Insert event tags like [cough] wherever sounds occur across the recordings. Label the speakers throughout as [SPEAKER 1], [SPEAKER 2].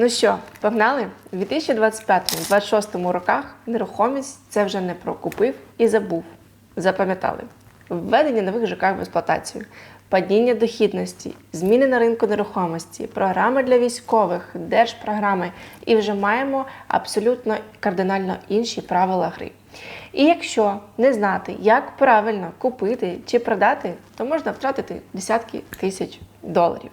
[SPEAKER 1] Ну що, погнали? У 2025-2026 роках нерухомість це вже не про купив і забув. Запам'ятали. Введення нових ЖК в експлуатацію, падіння дохідності, зміни на ринку нерухомості, програми для військових, держпрограми і вже маємо абсолютно кардинально інші правила гри. І якщо не знати, як правильно купити чи продати, то можна втратити десятки тисяч доларів.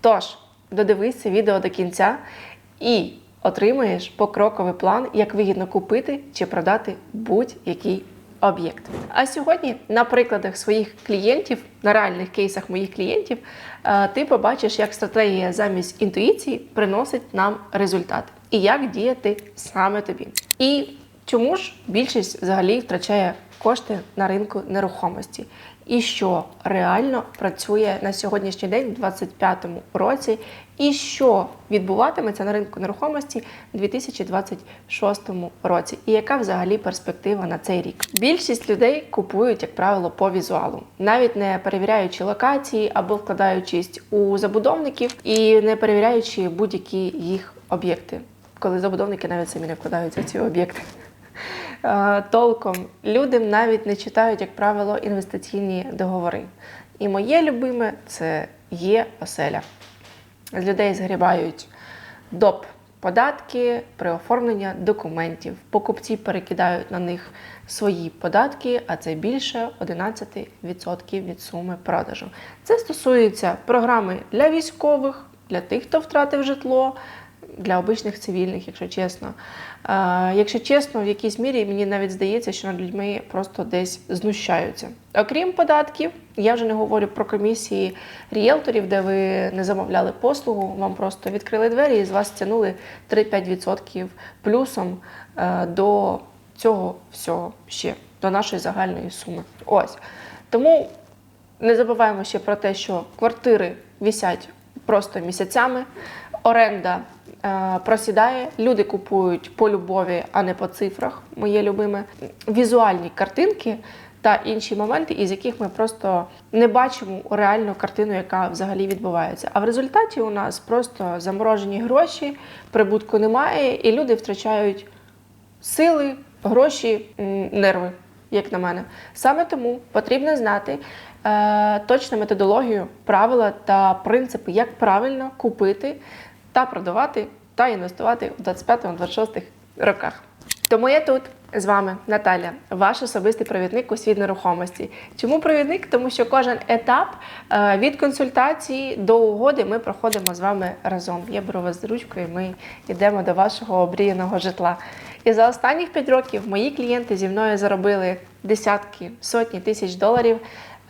[SPEAKER 1] Тож, додивись відео до кінця і отримаєш покроковий план, як вигідно купити чи продати будь-який об'єкт. А сьогодні, на прикладах своїх клієнтів, на реальних кейсах моїх клієнтів, е, ти побачиш, як стратегія замість інтуїції приносить нам результат і як діяти саме тобі. І чому ж більшість взагалі втрачає кошти на ринку нерухомості? І що реально працює на сьогоднішній день, у 2025 році, і що відбуватиметься на ринку нерухомості у 2026 році, і яка взагалі перспектива на цей рік? Більшість людей купують, як правило, по візуалу, навіть не перевіряючи локації або вкладаючись у забудовників і не перевіряючи будь-які їх об'єкти, коли забудовники навіть самі не вкладаються в ці об'єкти. Е, толком. Люди навіть не читають, як правило, інвестиційні договори. І моє любиме це є оселя. З людей згрібають доп податки при оформленні документів. Покупці перекидають на них свої податки, а це більше 11% від суми продажу. Це стосується програми для військових, для тих, хто втратив житло, для обичних цивільних, якщо чесно. Е, якщо чесно, в якійсь мірі мені навіть здається, що над людьми просто десь знущаються. Окрім податків, я вже не говорю про комісії ріелторів, де ви не замовляли послугу, вам просто відкрили двері і з вас стягнули 3-5% плюсом е, до цього всього ще, до нашої загальної суми. Ось. Тому не забуваємо ще про те, що квартири вісять просто місяцями, оренда просідає, люди купують по любові, а не по цифрах. Моє любиме. Візуальні картинки та інші моменти, із яких ми просто не бачимо реальну картину, яка взагалі відбувається. А в результаті у нас просто заморожені гроші, прибутку немає, і люди втрачають сили, гроші, нерви, як на мене. Саме тому потрібно знати е, точну методологію, правила та принципи, як правильно купити та продавати та інвестувати у 25-26 роках. Тому я тут з вами, Наталя, ваш особистий провідник у світ нерухомості. Чому провідник? Тому що кожен етап е, від консультації до угоди ми проходимо з вами разом. Я беру вас за ручку і ми йдемо до вашого обріяного житла. І за останніх 5 років мої клієнти зі мною заробили десятки, сотні тисяч доларів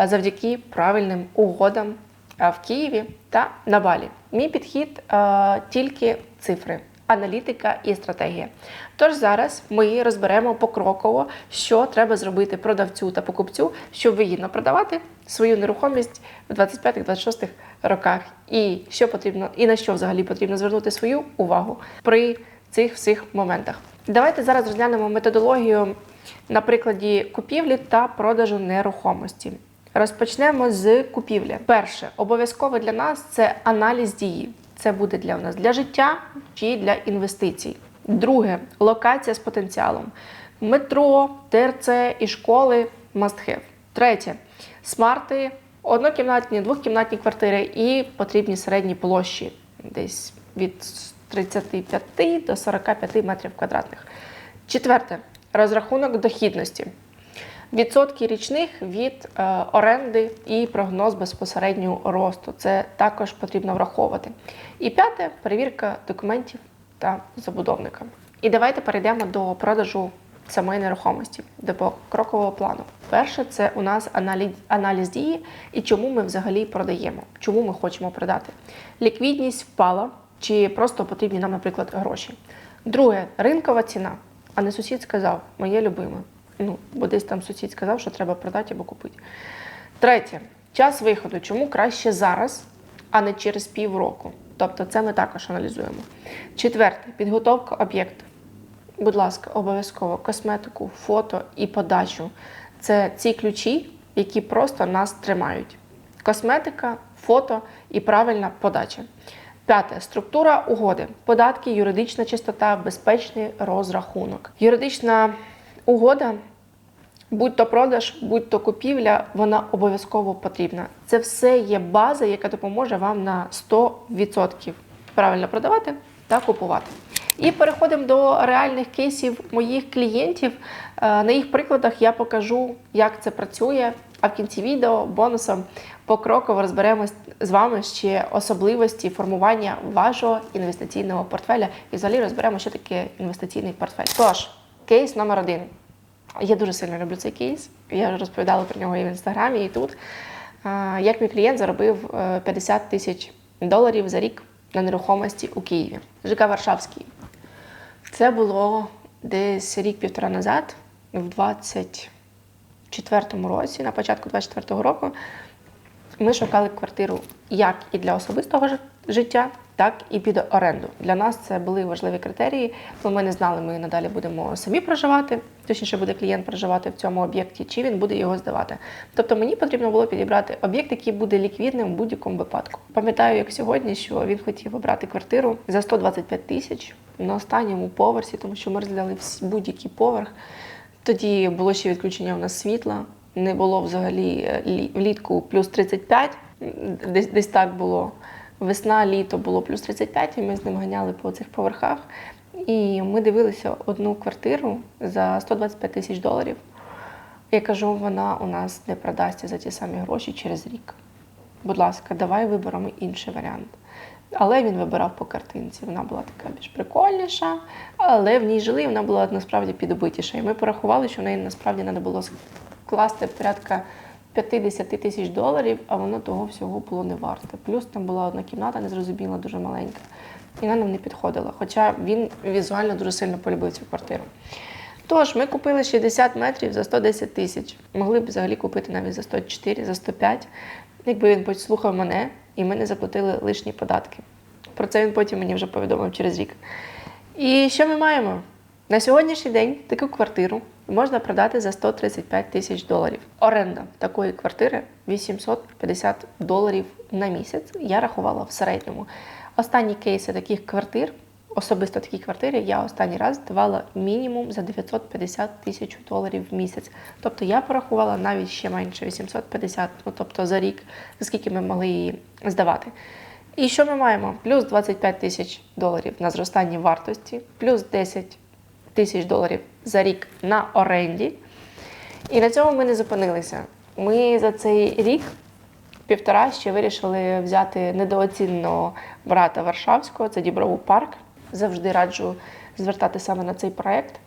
[SPEAKER 1] е, завдяки правильним угодам е, в Києві та на Балі. Мій підхід е, тільки цифри. Аналітика і стратегія. Тож зараз ми розберемо покроково, що треба зробити продавцю та покупцю, щоб вигідно продавати свою нерухомість в 25-26 роках, і що потрібно, і на що взагалі потрібно звернути свою увагу при цих всіх моментах. Давайте зараз розглянемо методологію на прикладі купівлі та продажу нерухомості. Розпочнемо з купівлі. Перше, обов'язково для нас це аналіз дії. Це буде для нас для життя чи для інвестицій. Друге локація з потенціалом. Метро, ТРЦ і школи must have. Третє смарти, однокімнатні, двохкімнатні квартири і потрібні середні площі, десь від 35 до 45 метрів квадратних. Четверте розрахунок дохідності. Відсотки річних від е, оренди і прогноз безпосереднього росту. Це також потрібно враховувати. І п'яте перевірка документів та забудовника. І давайте перейдемо до продажу самої нерухомості, до покрокового плану. Перше, це у нас аналіз, аналіз дії і чому ми взагалі продаємо, чому ми хочемо продати. Ліквідність впала, чи просто потрібні нам, наприклад, гроші. Друге, ринкова ціна. А не сусід сказав, моє любиме. Ну, бо десь там сусід сказав, що треба продати або купити. Третє, час виходу. Чому краще зараз, а не через півроку? Тобто це ми також аналізуємо. Четверте, підготовка об'єкту. Будь ласка, обов'язково косметику, фото і подачу. Це ці ключі, які просто нас тримають. Косметика, фото і правильна подача. П'яте структура угоди, податки, юридична чистота, безпечний розрахунок. Юридична угода, будь то продаж, будь то купівля, вона обов'язково потрібна. Це все є база, яка допоможе вам на 100% правильно продавати та купувати. І переходимо до реальних кейсів моїх клієнтів. Е, На їх прикладах я покажу, як це працює. А в кінці відео бонусом покроково розберемось з вами ще особливості формування вашого інвестиційного портфеля і взагалі розберемо, що таке інвестиційний портфель. Тож, кейс номер один. Я дуже сильно люблю цей кейс. Я вже розповідала про нього і в інстаграмі, і тут. Е, Як мій клієнт заробив е, 50 тисяч доларів за рік на нерухомості у Києві. ЖК Варшавський. Це було десь рік-півтора назад, в 24-му році, на початку 24-го року. Ми шукали квартиру як і для особистого життя, так і під оренду. Для нас це були важливі критерії, бо ми не знали, ми надалі будемо самі проживати, точніше буде клієнт проживати в цьому об'єкті, чи він буде його здавати. Тобто мені потрібно було підібрати об'єкт, який буде ліквідним в будь-якому випадку. Пам'ятаю, як сьогодні, що він хотів обрати квартиру за 125 тисяч на останньому поверсі, тому що ми розглядали всі- будь-який поверх. Тоді було ще відключення у нас світла, не було взагалі е, влітку плюс 35, м, десь, десь так було. Весна, літо було плюс 35, і ми з ним ганяли по цих поверхах. І ми дивилися одну квартиру за 125 тисяч доларів. Я кажу, вона у нас не продасться за ті самі гроші через рік. Будь ласка, давай виберемо інший варіант. Але він вибирав по картинці. Вона була така більш прикольніша, але в ній жили, і вона була насправді підбитіша. І ми порахували, що в неї насправді треба було скласти порядка 50 тисяч доларів, а воно того всього було не варте. Плюс там була одна кімната, незрозуміла, дуже маленька. І вона нам не підходила. Хоча він візуально дуже сильно полюбив цю квартиру. Тож, ми купили 60 метрів за 110 тисяч. Могли б взагалі купити навіть за 104, за 105, якби він послухав мене і ми не заплатили лишні податки. Про це він потім мені вже повідомив через рік. І що ми маємо? На сьогоднішній день таку квартиру можна продати за 135 тисяч доларів. Оренда такої квартири 850 доларів на місяць. Я рахувала в середньому. Останні кейси таких квартир, особисто такі квартири, я останній раз давала мінімум за 950 тисяч доларів в місяць. Тобто я порахувала навіть ще менше 850, ну тобто за рік, скільки ми могли її здавати. І що ми маємо? Плюс 25 тисяч доларів на зростання вартості, плюс 10 тисяч доларів за рік на оренді. І на цьому ми не зупинилися. Ми за цей рік півтора ще вирішили взяти недооціненого брата Варшавського, це Діброву парк. Завжди раджу звертати саме на цей проект.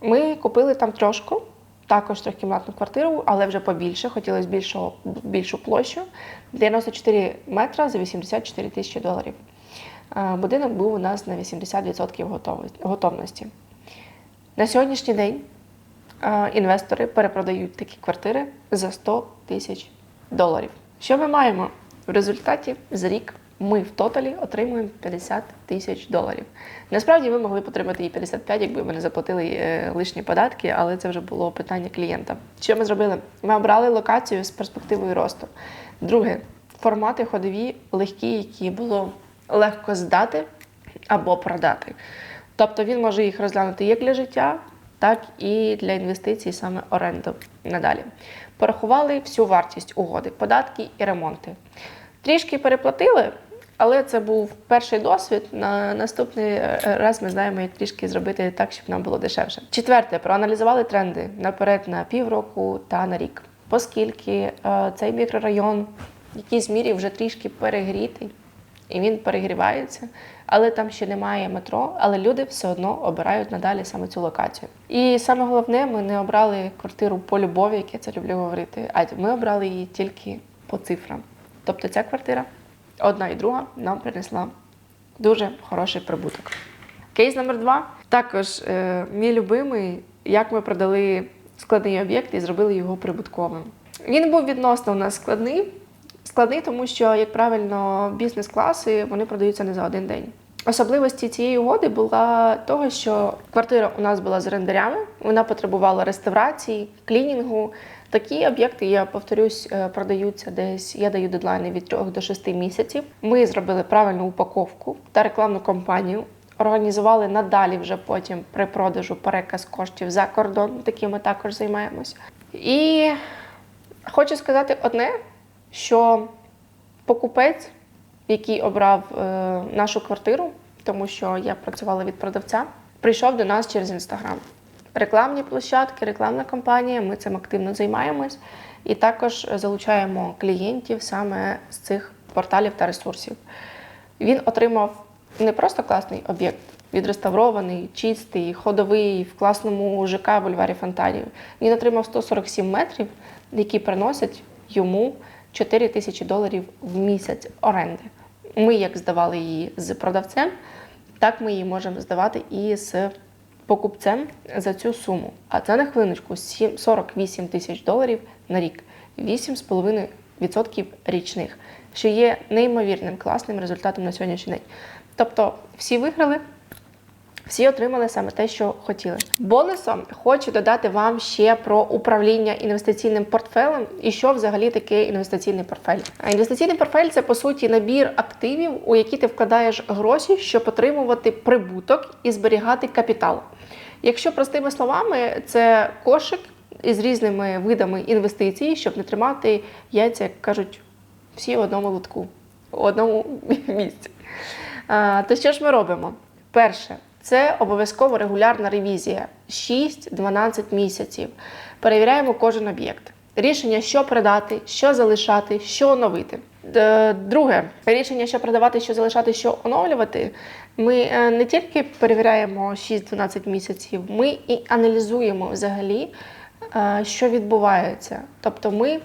[SPEAKER 1] Ми купили там трошку, також трьохкімнатну квартиру, але вже побільше, хотілося більшого, більшу площу. 94 метра за 84 тисячі доларів. Е, Будинок був у нас на 80% готовності. На сьогоднішній день інвестори перепродають такі квартири за 100 тисяч доларів. Що ми маємо? В результаті за рік ми в тоталі отримуємо 50 тисяч доларів. Насправді ми могли б отримати і 55, якби ми не заплатили е, лишні податки, але це вже було питання клієнта. Що ми зробили? Ми обрали локацію з перспективою росту. Друге, формати ходові легкі, які було легко здати або продати. Тобто він може їх розглянути як для життя, так і для інвестицій, саме оренду надалі. Порахували всю вартість угоди, податки і ремонти. Трішки переплатили, але це був перший досвід. На наступний е, раз ми знаємо, як трішки зробити так, щоб нам було дешевше. Четверте, проаналізували тренди наперед на півроку та на рік, оскільки е, цей мікрорайон в якійсь мірі вже трішки перегрітий і він перегрівається, але там ще немає метро, але люди все одно обирають надалі саме цю локацію. І саме головне, ми не обрали квартиру по любові, як я це люблю говорити, а ми обрали її тільки по цифрам. Тобто ця квартира, одна і друга, нам принесла дуже хороший прибуток. Кейс номер два. Також е, мій любимий, як ми продали складний об'єкт і зробили його прибутковим. Він був відносно у нас складний. Складний, тому що, як правильно, бізнес-класи вони продаються не за один день. Особливості цієї угоди була того, що квартира у нас була з орендарями, вона потребувала реставрації, клінінгу. Такі об'єкти, я повторюсь, е, продаються десь. Я даю дедлайни від 3 до 6 місяців. Ми зробили правильну упаковку та рекламну кампанію. Організували надалі вже потім при продажу переказ коштів за кордон. Таким ми також займаємось. І хочу сказати одне, що покупець, який обрав е, нашу квартиру, тому що я працювала від продавця, прийшов до нас через інстаграм. Рекламні площадки, рекламна кампанія. Ми цим активно займаємось і також залучаємо клієнтів саме з цих порталів та ресурсів. Він отримав не просто класний об'єкт, відреставрований, чистий, ходовий, в класному ЖК бульварі Фонтанів. Він отримав 147 метрів, які приносять йому 4 тисячі доларів в місяць оренди. Ми як здавали її з продавцем, так ми її можемо здавати і з покупцем за цю суму. А це на хвилиночку сім- 48 тисяч доларів на рік, 8,5% річних, що є неймовірним класним результатом на сьогоднішній день. Тобто всі виграли, всі отримали саме те, що хотіли. Бонусом хочу додати вам ще про управління інвестиційним портфелем і що взагалі таке інвестиційний портфель. А інвестиційний портфель це по суті набір активів, у які ти вкладаєш гроші, щоб отримувати прибуток і зберігати капітал. Якщо простими словами, це кошик із різними видами інвестицій, щоб не тримати яйця, як кажуть, всі в одному лотку, в одному [laughs] місці. То що ж ми робимо? Перше, це обов'язково регулярна ревізія 6-12 місяців. Перевіряємо кожен об'єкт. Рішення, що продати, що залишати, що оновити. Е, Друге, рішення, що продавати, що залишати, що оновлювати. Ми е, не тільки перевіряємо 6-12 місяців, ми і аналізуємо взагалі, е, що відбувається. Тобто ми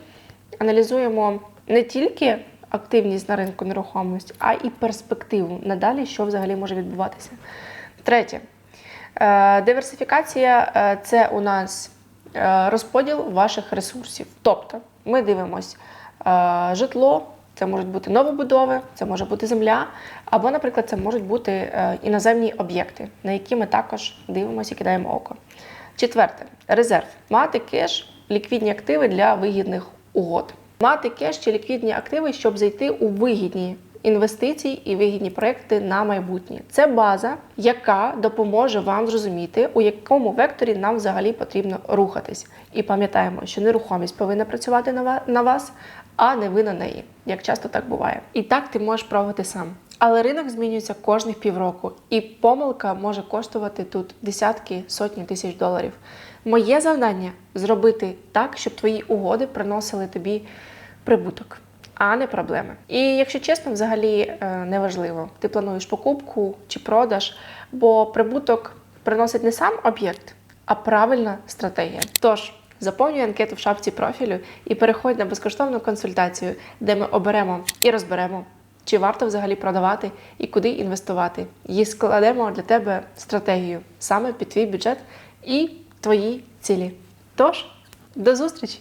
[SPEAKER 1] аналізуємо не тільки активність на ринку нерухомості, а і перспективу надалі, що взагалі може відбуватися. Третє. Е, Диверсифікація е, це у нас е, розподіл ваших ресурсів. Тобто ми дивимося житло, це можуть бути новобудови, це може бути земля, або, наприклад, це можуть бути іноземні об'єкти, на які ми також дивимося і кидаємо око. Четверте резерв. Мати кеш, ліквідні активи для вигідних угод. Мати кеш чи ліквідні активи, щоб зайти у вигідні інвестиції і вигідні проекти на майбутнє. Це база, яка допоможе вам зрозуміти, у якому векторі нам взагалі потрібно рухатись. І пам'ятаємо, що нерухомість повинна працювати на вас, а не ви на неї, як часто так буває. І так ти можеш пробувати сам. Але ринок змінюється кожних півроку, і помилка може коштувати тут десятки, сотні тисяч доларів. Моє завдання зробити так, щоб твої угоди приносили тобі прибуток, а не проблеми. І якщо чесно, взагалі е, неважливо, ти плануєш покупку чи продаж, бо прибуток приносить не сам об'єкт, а правильна стратегія. Тож заповнюй анкету в шапці профілю і переходь на безкоштовну консультацію, де ми оберемо і розберемо. Чи варто взагалі продавати і куди інвестувати? І складемо для тебе стратегію саме під твій бюджет і твої цілі. Тож, до зустрічі!